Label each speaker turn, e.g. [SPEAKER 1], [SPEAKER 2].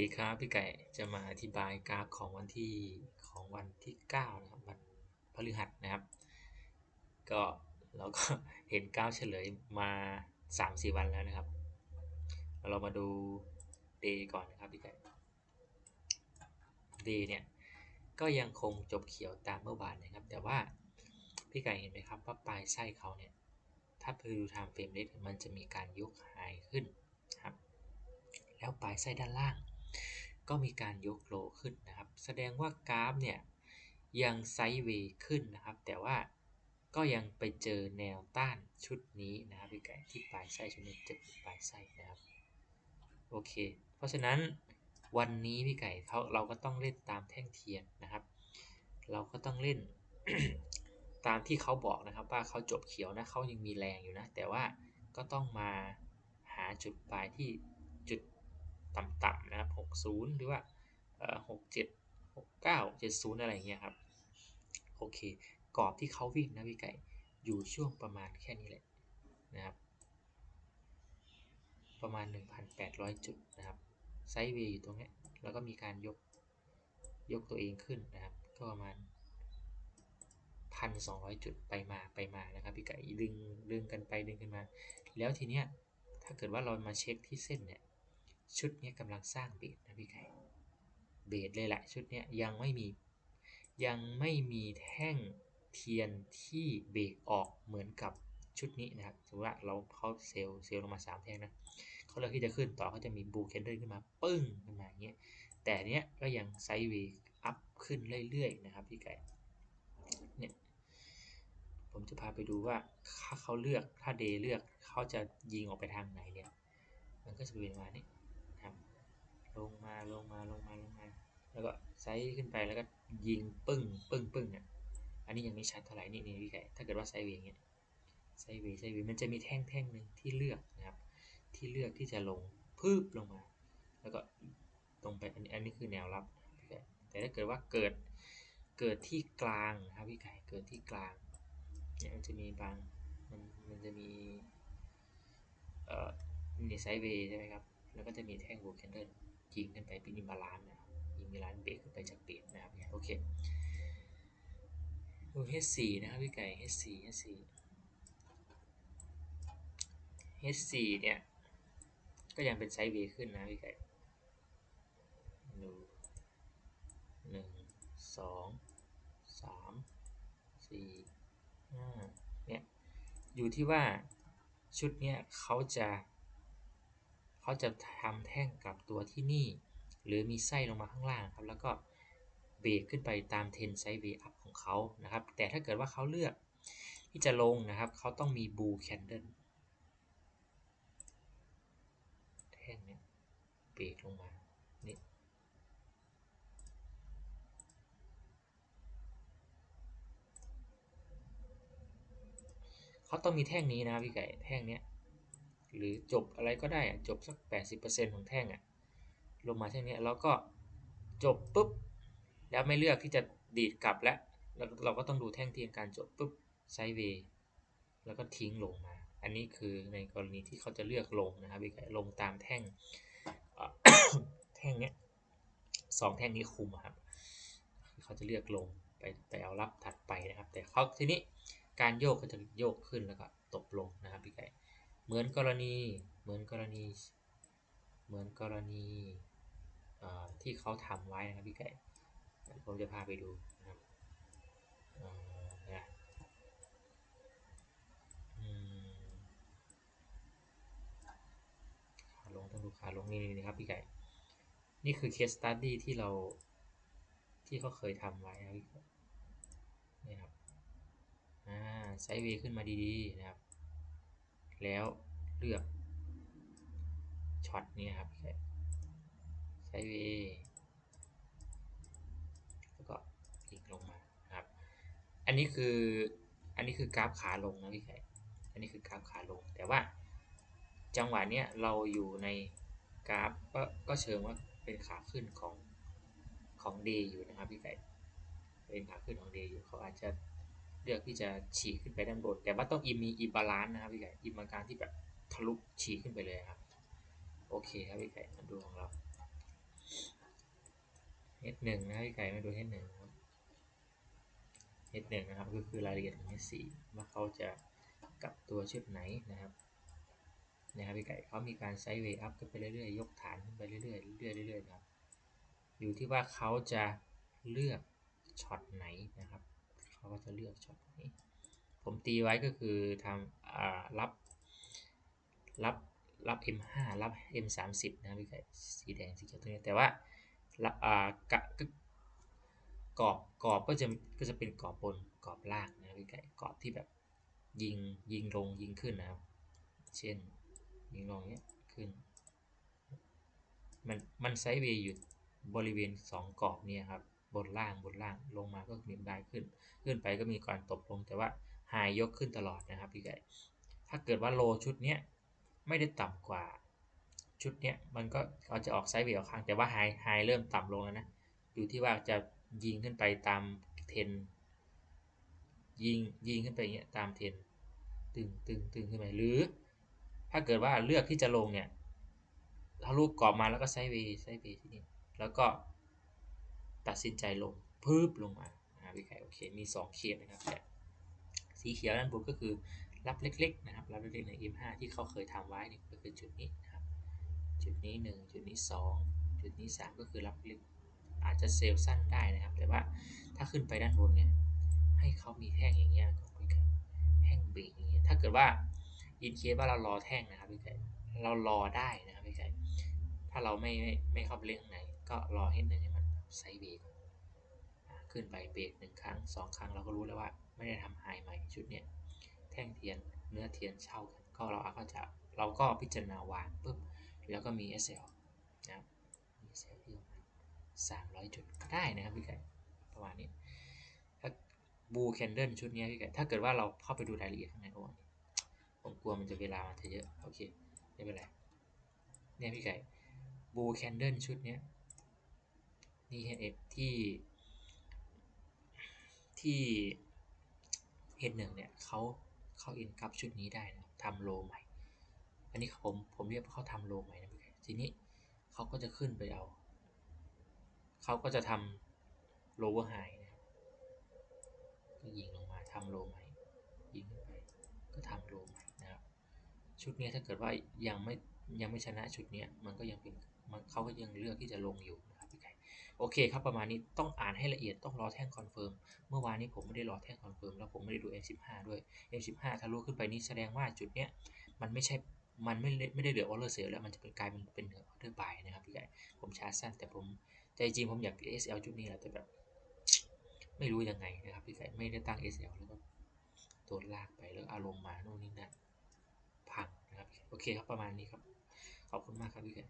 [SPEAKER 1] ดีครับพี่ไก่จะมาอธิบายกราฟของวันที่ของวันที่9นะครับวันพฤหัสนะครับ ก็เราก็เห็นกราเฉลยมา 3-4 วันแล้วนะครับ เรามาดูเดย์ก่อนนะครับพี่ไก่เดย์เนี่ยก็ยังคงจบเขียวตามเมื่อวานนะครับ แต่ว่าพี่ไก่เห็นไหมครับว่าปลายไส้เขาเนี่ยถ้าไปดูไทม์เฟรมเรทมันจะมีการยกไฮขึ้นครับ แล้วปลายไส้ด้านล่าง ก็มีการยกโลขึ้นนะครับ แสดงว่ากราฟเนี่ยยังไซด์เวย์ขึ้นนะครับ แต่ว่าก็ยังไปเจอแนวต้านชุดนี้นะครับพี่ไก่ที่ปลายไส้ชุดนี้จะเป็นปลายไส้นะครับโอเค เพราะฉะนั้นวันนี้พี่ไก่เขาเราก็ต้องเล่นตามแท่งเทียนนะครับ เราก็ต้องเล่นตามที่เขาบอกนะครับว่าเขาจบเขียวนะเขายังมีแรงอยู่นะ แต่ว่าก็ต้องมาหาจุดปลายที่จุดต่ำๆนะครับ 60 หรือว่า67 69 70อะไรเงี้ยครับ โอเค กรอบที่เขาวิ่งนะพี่ไก่ อยู่ช่วงประมาณแค่นี้แหละนะครับ ประมาณ 1,800 จุดนะครับไซด์เวย์อยู่ตรงนี้ แล้วก็มีการยกยกตัวเองขึ้นนะครับ ก็ประมาณ 1,200 จุดไปมาไปมานะครับพี่ไก่ดึงดึงกันไปดึงกันมา แล้วทีเนี้ยถ้าเกิดว่าเรามาเช็คที่เส้นเนี่ย ชุดนี้กำลังสร้างเบสนะพี่ไก่เบสเลยแหละชุดนี้ยังไม่มียังไม่มีแท่งเทียนที่เบรกออกเหมือนกับชุดนี้นะครับสมมติว่าเราเขาเซลล์เซลล์ลงมา 3 แท่งนะเขาเลือกที่จะขึ้นต่อเขาจะมีบูเคนเดิลขึ้นมาปึ้งขึ้นมาอย่างเงี้ยแต่เนี้ยก็ยังไซด์เวย์อัพขึ้นเรื่อยๆนะครับพี่ไก่เนี่ยผมจะพาไปดูว่าถ้าเขาเลือกถ้าเดเลือกเขาจะยิงออกไปทางไหนเนี่ยมันก็จะเป็นประมาณนี้ ลงมาลงมาลงมาลงมา แล้วก็ไซส์ขึ้นไปแล้วก็ยิงปึ้งปึ้งปึ้งอะอันนี้ยังไม่ชัดเท่าไหร่นี่นี่พี่ไก่ถ้าเกิดว่าไซด์เวย์เงี้ยไซด์เวย์ไซด์เวย์มันจะมีแท่งแท่งหนึ่งที่เลือกนะครับ ที่เลือกที่จะลงพืบลงมา แล้วก็ตรงไปอันนี้อันนี้คือแนวรับพี่ไก่แต่ถ้าเกิดว่าเกิดเกิดที่กลางนะครับพี่ไก่เกิดที่กลางเนี่ยมันจะมีบางมันมันจะมีเอ่อมีไซด์เวย์ใช่ไหมครับ แล้วก็จะมีแท่งบูเคนเดิล ยิงขึ้นไปเป็นอิมบาลานซ์นะครับยิงอิมบาลานซ์เบรกขึ้นไปจากเบรกนะครับเนี่ยโอเคดู H4 นะครับพี่ไก่ H4 H4 H4 เนี่ยก็ยังเป็นไซด์เวย์ขึ้นนะพี่ไก่ดูหนึ่งสองสามสี่ห้าเนี่ยอยู่ที่ว่าชุดเนี้ยเขาจะ เขาจะทำแท่งกลับตัวที่นี่ หรือมีไส้ลงมาข้างล่างครับ แล้วก็เบรกขึ้นไปตามเทนไซด์เวอัพของเขานะครับ แต่ถ้าเกิดว่าเขาเลือกที่จะลงนะครับ เขาต้องมีบูแคนเดิลแท่งเนี้ยเบรกลงมานี่เขาต้องมีแท่งนี้นะพี่ไก่แท่งเนี้ย หรือจบอะไรก็ได้อะจบสัก 80%ของแท่งอะลงมาแท่งนี้แล้วก็จบปุ๊บ แล้วไม่เลือกที่จะดีดกลับแล้วแล้วเราก็ต้องดูแท่งที่การจบปุ๊บไซเวย์แล้วก็ทิ้งลงมา อันนี้คือในกรณีที่เขาจะเลือกลงนะครับพี่ไก่ลงตามแท่งแท่งเนี้ยสองแท่งนี้คุมครับเขาจะเลือกลงไปไปเอารับถัดไปนะครับ แต่เขาทีนี้การโยกก็จะโยกขึ้นแล้วก็ตกลงนะครับพี่ไก่ เหมือนกรณีเหมือนกรณี เหมือนกรณีที่เขาทำไว้นะครับพี่ไก่ผมจะพาไปดูนะครับนะขาลงต้องดูขาลงนี่นะครับ พี่ไก่ นี่คือเคสตัดดี้ที่เราที่เขาเคยทำไว้นะพี่นี่ครับอ่าไซด์เวย์ขึ้นมาดีๆนะครับ แล้วเลือกช็อตนี้ครับพี่ไซเวแล้วก็คลิกลงมาครับ อันนี้คืออันนี้คือกราฟขาลงนะพี่ไก่อันนี้คือกราฟขาลง แต่ว่าจังหวะเนี้ยเราอยู่ในกราฟก็ก็เชิงว่าเป็นขาขึ้นของของเดย์อยู่นะครับพี่ไก่เป็นขาขึ้นของเดย์อยู่เขาอาจจะ เลือกที่จะฉีกขึ้นไปด้านบน แต่ว่าต้องอิมีอิมบาลานซ์นะครับพี่ไก่อิมาการที่แบบทะลุฉีกขึ้นไปเลยครับ โอเคครับพี่ไก่มาดูของเรา H1 นะพี่ไก่มาดู H1 ครับ H1 นะครับก็คือรายละเอียดของ H4 ว่าเขาจะกลับตัวชุดไหนนะครับนะครับพี่ไก่เขามีการไซด์เวย์อัพขึ้นไปเรื่อยๆ ยกฐานขึ้นไปเรื่อยๆเรื่อยๆเรื่อยๆนะครับ อยู่ที่ว่าเขาจะเลือกช็อตไหนนะครับ เขาก็จะเลือกช็อตไหนผมตีไว้ก็คือทำรับรับรับ M5 รับ M30 นะพี่ไก่สีแดงสีเขียวตรงนี้แต่ว่าอ่ากะกรอบกรอบก็จะก็จะเป็นกรอบบนกรอบล่างนะพี่ไก่กรอบที่แบบยิงยิงลงยิงขึ้นนะครับ เช่นยิงลงเนี้ยขึ้น มันมันไซด์เวย์อยู่บริเวณ 2กรอบเนี่ยครับ บนล่างบนล่างลงมาก็มีได้ขึ้น ขึ้นไปก็มีการตบลงแต่ว่าไฮยกขึ้นตลอดนะครับพี่ไก่ถ้าเกิดว่าโลชุดเนี้ยไม่ได้ต่ำกว่าชุดเนี้ยมันก็เขาจะออกไซด์เวย์ออกข้างแต่ว่าไฮไฮเริ่มต่ำลงแล้วนะอยู่ที่ว่าจะยิงขึ้นไปตามเทนยิงยิงขึ้นไปเงี้ยตามเทนตึงตึงตึงขึ้นไปหรือ ถ้าเกิดว่าเลือกที่จะลงเนี่ยทะลุกรอบมาแล้วก็ไซด์เวย์ไซด์เวย์ที่นี่แล้วก็ ตัดสินใจลงพึบลงมาอ่าพี่ไข่โอเคมี 2 เขตนะครับแต่สีเขียวด้านบนก็คือรับเล็กๆนะครับรับเล็กๆใน M5 ที่เขาเคยทำไว้นี่ก็คือจุดนี้นะครับจุดนี้ 1 จุดนี้ 2 จุดนี้ 3 ก็คือรับเล็กอาจจะเซลล์สั้นได้นะครับ แต่ว่าถ้าขึ้นไปด้านบนเนี่ยให้เขามีแท่งอย่างเงี้ยก่อนพี่ไก่แท่งเบรกอย่างเงี้ยถ้าเกิดว่าอินเคสว่าเรารอแท่งนะครับพี่ไก่เรารอได้นะครับพี่ไก่ถ้าเราไม่ไม่ไม่เข้าไปเล่นข้างในก็รอให้หนึ่งให้ม ไซด์เบรกขึ้นไปเบรกหนึ่งครั้งสองครั้งเราก็รู้แล้วว่า ไม่ได้ทำไฮใหม่ชุดเนี้ยแท่งเทียนเนื้อเทียนเช่ากันก็เราก็จะเราก็พิจารณาวางปุ๊บแล้วก็มี SL นะครับมี SL ที่ประมาณสามร้อยจุดก็ได้นะครับพี่ไก่ประมาณนี้ถ้าบูแคนเดิลชุดนี้พี่ไก่ถ้าเกิดว่าเราเข้าไปดูรายละเอียดข้างในโอ้ผมกลัวมันจะเวลามันจะเยอะโอเคไม่เป็นไรเนี่ยพี่ไก่บูแคนเดิลชุดนี้ นี่เห็นเอฟที่ที่เห็นหนึ่งเนี่ยเขาเข้าอินกับชุดนี้ได้นะทำโลใหม่ อันนี้ผมผมเรียกว่าเขาทำโลใหม่นะพี่ทีนี้เขาก็จะขึ้นไปเอา เขาก็จะทำโลเวอร์ไฮนะก็ยิงลงมาทำโลใหม่ ยิงขึ้นไปก็ทำโลใหม่นะครับ ชุดนี้ถ้าเกิดว่ายังไม่ยังไม่ชนะชุดนี้มันก็ยังเป็นมันเขาก็ยังเลือกที่จะลงอยู่นะ โอเคครับประมาณนี้ต้องอ่านให้ละเอียดต้องรอแท่งคอนเฟิร์มเมื่อวานนี้ผมไม่ได้รอแท่งคอนเฟิร์มแล้วผมไม่ได้ดู M15 ด้วย M15 ทะลุขึ้นไปนี่แสดงว่าจุดเนี้ยมันไม่ใช่มันไม่ไม่ได้เหลือออเดอร์เซลแล้วมันจะเป็นกลายเป็นเป็นเหลือออเดอร์บายนะครับพี่ไก่ผมชาร์จสั้นแต่ผมใจจริงผมอยาก SL จุดนี้แหละแต่แบบไม่รู้ยังไงนะครับพี่ไก่ไม่ได้ตั้ง SL แล้วก็โดนลากไปแล้วอารมณ์มาโน่นนี่นั่นพังนะครับโอเคครับประมาณนี้ครับขอบคุณมากครับพี่ไก่